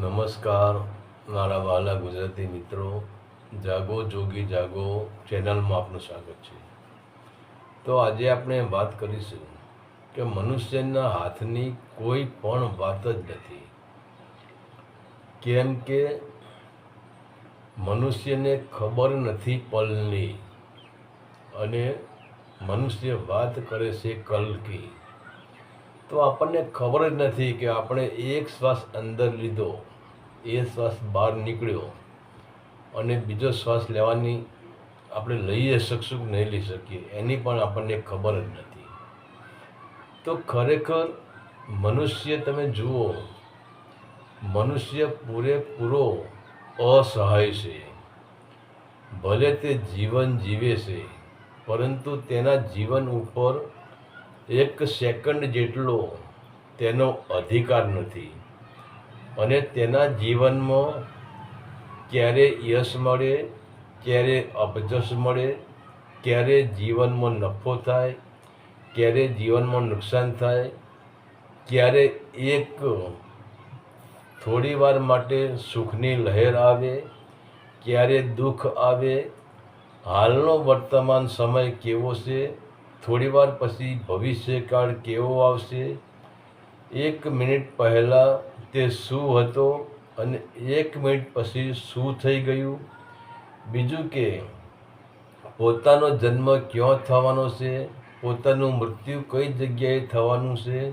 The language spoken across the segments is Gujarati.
નમસ્કાર, મારા વાલા ગુજરાતી મિત્રો. જાગો, જોગી જાગો. ચેનલમાં આપનું સ્વાગત છે. તો આજે આપણે વાત કરીશું કે મનુષ્યના હાથની કોઈ પણ વાત જ નથી. કેમ કે મનુષ્યને ખબર નથી પલની. અને મનુષ્ય વાત કરે છે કલકી. તો આપણને ખબર જ નથી કે આપણે એક શ્વાસ અંદર લીધો, એ શ્વાસ બહાર નીકળ્યો અને બીજો શ્વાસ લેવાની આપણે લઈ શકશું કે નહીં લઈ શકીએ, એની પણ આપણને ખબર જ નથી. તો ખરેખર મનુષ્ય તમે જુઓ, મનુષ્ય પૂરેપૂરો અસહાય છે. ભલે તે જીવન જીવે છે, પરંતુ તેના જીવન ઉપર એક સેકન્ડ જેટલો તેનો અધિકાર નથી. અને તેના જીવનમાં ક્યારે યશ મળે, ક્યારે અપજશ મળે, ક્યારે જીવનમાં નફો થાય, ક્યારે જીવનમાં નુકસાન થાય, ક્યારે એક થોડી વાર માટે સુખની લહેર આવે, ક્યારે દુઃખ આવે, હાલનો વર્તમાન સમય કેવો છે થોડી વાર પછી ભવિષ્યકાળ કેવો આવશે? એક મિનિટ પહેલાં તે શું હતો અને એક મિનિટ પછી શું થઈ ગયું? બીજું કે, પોતાનો જન્મ ક્યાં થવાનો છે? પોતાનું મૃત્યુ કઈ જગ્યાએ થવાનું છે?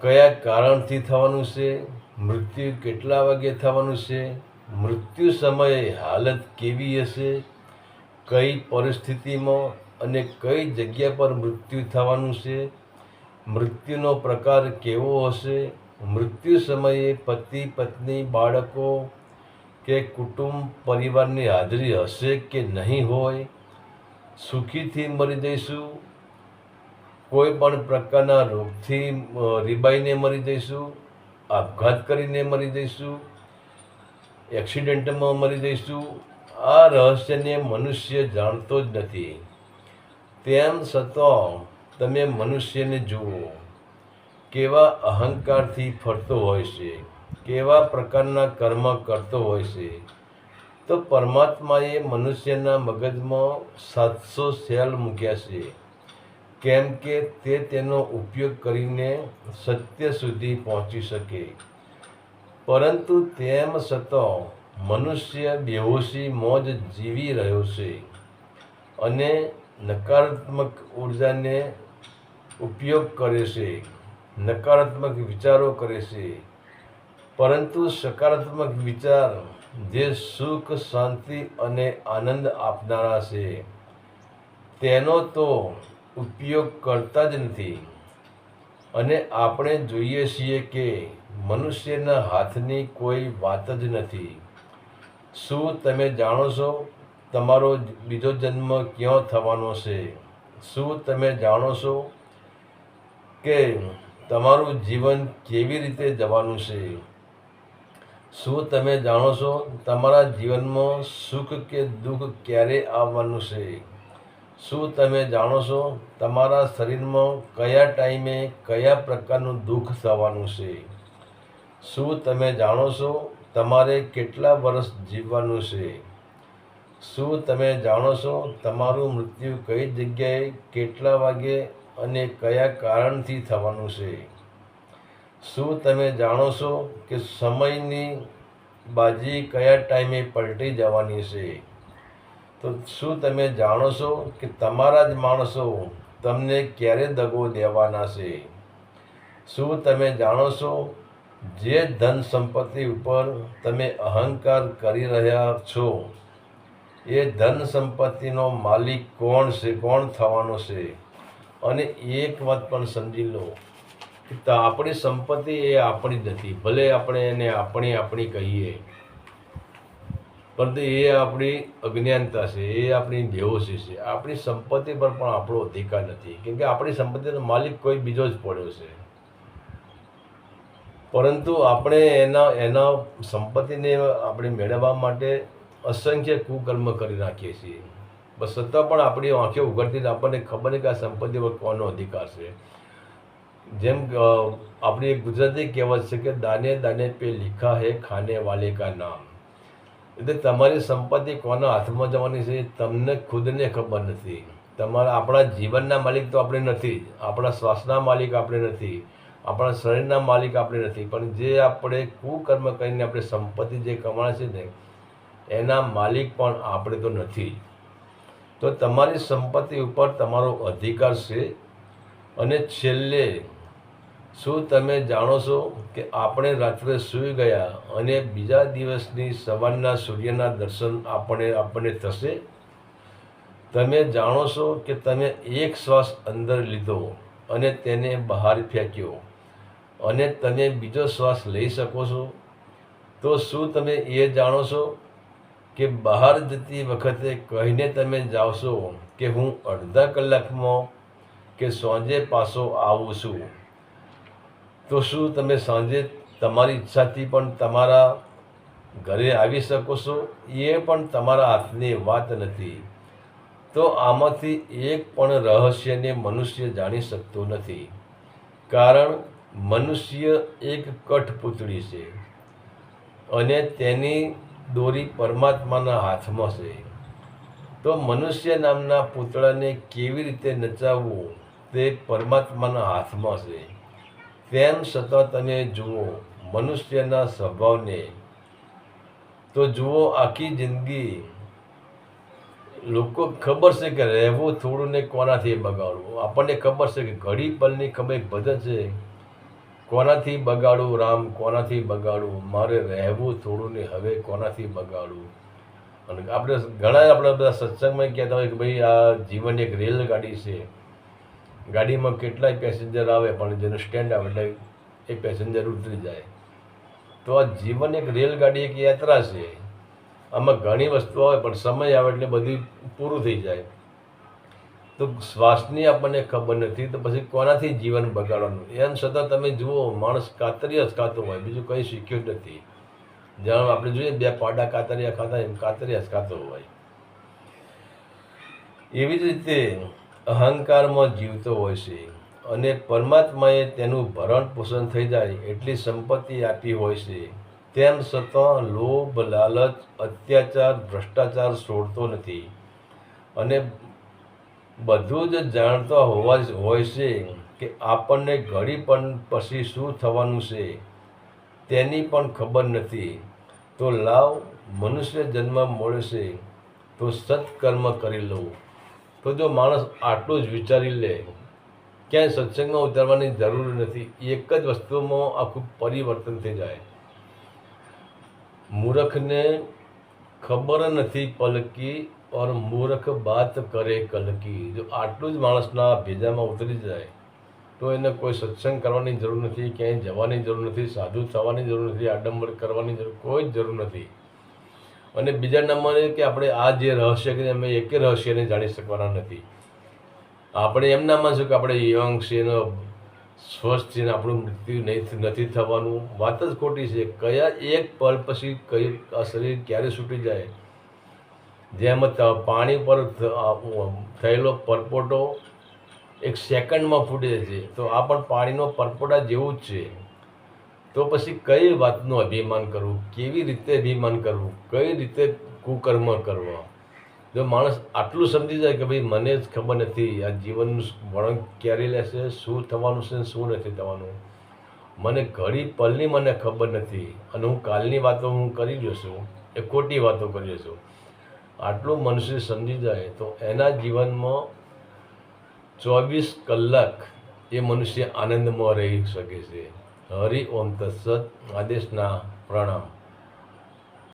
કયા કારણથી થવાનું છે? મૃત્યુ કેટલા વાગે થવાનું છે? મૃત્યુ સમયે હાલત કેવી હશે? કઈ પરિસ્થિતિમાં અને કઈ જગ્યા પર મૃત્યુ થવાનું છે, મૃત્યુનો પ્રકાર કેવો હશે, મૃત્યુ સમયે પતિ, પત્ની, બાળકો કે કુટુંબ, પરિવારની હાજરી હશે કે નહીં હોય, સુખીથી મરી જઈશું, કોઈ પણ પ્રકારના રોગથી રીબાઈને મરી જઈશું, આપઘાત કરીને મરી જઈશું, એક્સિડન્ટમાં મરી જઈશું આ રહસ્યને મનુષ્ય જાણતો જ નથી. તેમ છતાં તમે મનુષ્યને જુઓ, કેવા અહંકારથી ફરતો હોય છે, કેવા પ્રકારના કર્મ કરતો હોય છે. તો પરમાત્માએ મનુષ્યના મગજમાં સાતસો સેલ મૂક્યા છે. કેમ કે તે તેનો ઉપયોગ કરીને સત્ય સુધી પહોંચી શકે. પરંતુ તેમ છતાં મનુષ્ય બેહોશી, મોજ જીવી રહ્યો છે અને નકારાત્મક ઉર્જાને ઉપયોગ કરે છે, નકારાત્મક વિચારો કરે છે. પરંતુ સકારાત્મક વિચાર જે સુખ, શાંતિ અને આનંદ આપનારા છે, તેનો તો ઉપયોગ કરતા જ નથી. અને આપણે જોઈએ છીએ કે મનુષ્યના હાથની કોઈ વાત જ નથી. શું તમે જાણો છો તમારો બીજો જન્મ ક્યાં થવાનો છે? શું તમે જાણો છો કે તમારું જીવન કેવી રીતે જવાનું છે? શું તમે જાણો છો તમારા જીવનમાં સુખ કે દુઃખ ક્યારે આવવાનું છે? શું તમે જાણો છો તમારા શરીરમાં કયા ટાઈમે કયા પ્રકારનું દુઃખ થવાનું છે? શું તમે જાણો છો તમારે કેટલા વર્ષ જીવવાનું છે? શું તમે જાણો છો તમારું મૃત્યુ કઈ જગ્યાએ, કેટલા વાગે અને કયા કારણથી થવાનું છે? શું તમે જાણો છો કે સમયની બાજી કયા ટાઈમે પલટી જવાની છે? તો શું તમે જાણો છો કે તમારા જ માણસો તમને ક્યારે દગો દેવાના છે? શું તમે જાણો છો જે ધન સંપત્તિ ઉપર તમે અહંકાર કરી રહ્યા છો, એ ધન સંપત્તિનો માલિક કોણ છે, કોણ થવાનો છે? અને એક વાત પણ સમજી લો કે આપણી સંપત્તિ એ આપણી નથી, ભલે આપણે એને આપણી આપણી કહીએ. પરંતુ એ આપણી અજ્ઞાનતા છે, એ આપણી બેહોશી છે. આપણી સંપત્તિ પર પણ આપણો અધિકાર નથી. કેમ કે આપણી સંપત્તિનો માલિક કોઈ બીજો જ પડ્યો છે. પરંતુ આપણે એના એના સંપત્તિને આપણે મેળવવા માટે અસંખ્ય કુકર્મ કરી નાખીએ છીએ. બસ છતાં પણ આપણી આંખે ઉઘડતી આપણને ખબર નહીં કે આ સંપત્તિ પર કોનો અધિકાર છે. જેમ આપણી ગુજરાતી કહેવત છે કે દાને દાને પે લિખા હે, ખાને વાલે કા નામ એટલે તમારી સંપત્તિ કોના હાથમાં જવાની છે તમને ખુદને ખબર નથી. તમારા, આપણા જીવનના માલિક તો આપણે નથી. આપણા શ્વાસના માલિક આપણે નથી. આપણા શરીરના માલિક આપણે નથી, પણ જે આપણે કુકર્મ કરીને આપણે સંપત્તિ જે કમાણે છે ને, એના માલિક પણ આપણે તો નથી. તો તમારી સંપત્તિ ઉપર તમારો અધિકાર છે અને છેલ્લે, શું તમે જાણો છો કે આપણે રાત્રે સૂઈ ગયા અને બીજા દિવસની સવારના સૂર્યના દર્શન આપણે, આપણને થશે? તમે જાણો છો કે તમે એક શ્વાસ અંદર લીધો અને તેને બહાર ફેંક્યો. અને તમે બીજો શ્વાસ લઈ શકો છો. તો શું તમે એ જાણો છો કે બહાર જતી વખતે કહીને તમે જાવશો કે હું અડધા કલાકમાં કે સાંજે પાછો આવું છું? તો શું તમે સાંજે તમારી ઈચ્છાથી પણ તમારા ઘરે આવી શકો છો? એ પણ તમારા હાથની વાત નથી. તો આમાંથી એક પણ રહસ્યને મનુષ્ય જાણી શકતો નથી. કારણ મનુષ્ય એક કઠપૂતળી છે અને તેની દોરી પરમાત્માના હાથમાં છે. તો મનુષ્ય નામના પૂતળાને કેવી રીતે નચાવવું તે પરમાત્માના હાથમાં છે. તેમ છતાં તમે જુઓ, મનુષ્યના સ્વભાવને. તો જુઓ, આખી જિંદગી લોકો ખબર છે કે રહેવું થોડું ને કોનાથી બગાડવું? આપણને ખબર છે કે ઘડી પલની ખબર ભજન છે. કોનાથી બગાડું રામ, કોનાથી બગાડું? મારે રહેવું થોડું ને હવે કોનાથી બગાડવું અને આપણે ઘણા આપણા બધા સત્સંગમાં કહેતા હોય કે ભાઈ, આ જીવન એક રેલગાડી છે. ગાડીમાં કેટલાય પેસેન્જર આવે, પણ જેનું સ્ટેન્ડ આવે એટલે એ પેસેન્જર ઉતરી જાય. તો આ જીવન એક રેલગાડી, એક યાત્રા છે. આમાં ઘણી વસ્તુઓ આવે, પણ સમય આવે એટલે બધું પૂરું થઈ જાય. તો શ્વાસની આપણને ખબર નથી, તો પછી કોનાથી જીવન બગાડવાનું? એમ છતાં તમે જુઓ, માણસ કાતરિયા જ ખાતો હોય, બીજું કંઈ શીખ્યું જ નથી. જાણ, આપણે જોઈએ બે પાડા કાતરિયા ખાતા એમ કાતરિયા જ ખાતો હોય. એવી જ રીતે અહંકારમાં જીવતો હોય છે અને પરમાત્માએ તેનું ભરણ પોષણ થઈ જાય એટલી સંપત્તિ આપી હોય છે. તેમ છતાં લોભ, લાલચ, અત્યાચાર, ભ્રષ્ટાચાર છોડતો નથી. અને બધું જ જાણતા હોવા હોય છે કે આપણને ઘડી પણ પછી શું થવાનું છે તેની પણ ખબર નથી. તો લાવ મનુષ્ય જન્મ મળે છે તો સત્કર્મ કરી લઉં. તો જો માણસ આટલું જ વિચારી લે, ક્યાંય સત્સંગમાં ઉતારવાની જરૂર નથી. એક જ વસ્તુમાં આખું પરિવર્તન થઈ જાય. મૂર્ખને ખબર નથી પલકી ઓર મૂર્ખ બાત કરે કલકી જો આટલું જ માણસના ભેજામાં ઉતરી જાય તો એને કોઈ સત્સંગ કરવાની જરૂર નથી ક્યાંય જવાની જરૂર નથી સાધુ થવાની જરૂર નથી આડંબર કરવાની જરૂર કોઈ જરૂર નથી અને બીજા નંબરે કે આપણે આ જે રહસ્ય કે અમે એકે રહસ્યને જાણી શકવાના નથી. આપણે એમ ના માનશું કે આપણે યંગ છે એનો સ્વસ્થ છે આપણું મૃત્યુ નહીં નથી થવાનું. વાત જ ખોટી છે. કયા એક પલ પછી કઈ આ શરીર ક્યારે છૂટી જાય? જેમ પાણી પર થયેલો પરપોટો એક સેકન્ડમાં ફૂટે છે, તો આ પણ પાણીનો પરપોટા જેવું જ છે. તો પછી કઈ વાતનું અભિમાન કરવું? કેવી રીતે અભિમાન કરવું? કઈ રીતે કુકર્મ કરવા? જો માણસ આટલું સમજી જાય કે ભાઈ, મને જ ખબર નથી આ જીવનનું વળણ ક્યારે લેશે, શું થવાનું છે શું નથી થવાનું? મને ઘડી પલની મને ખબર નથી, અને હું કાલની વાતો હું કરી જોશું એ ખોટી વાતો કરી છું. આટલું મનુષ્ય સમજી જાય તો એના જીવનમાં ચોવીસ કલાક એ મનુષ્ય આનંદમાં રહી શકે છે. હરિ ઓમ તત્સદ આદેશના પ્રણામ.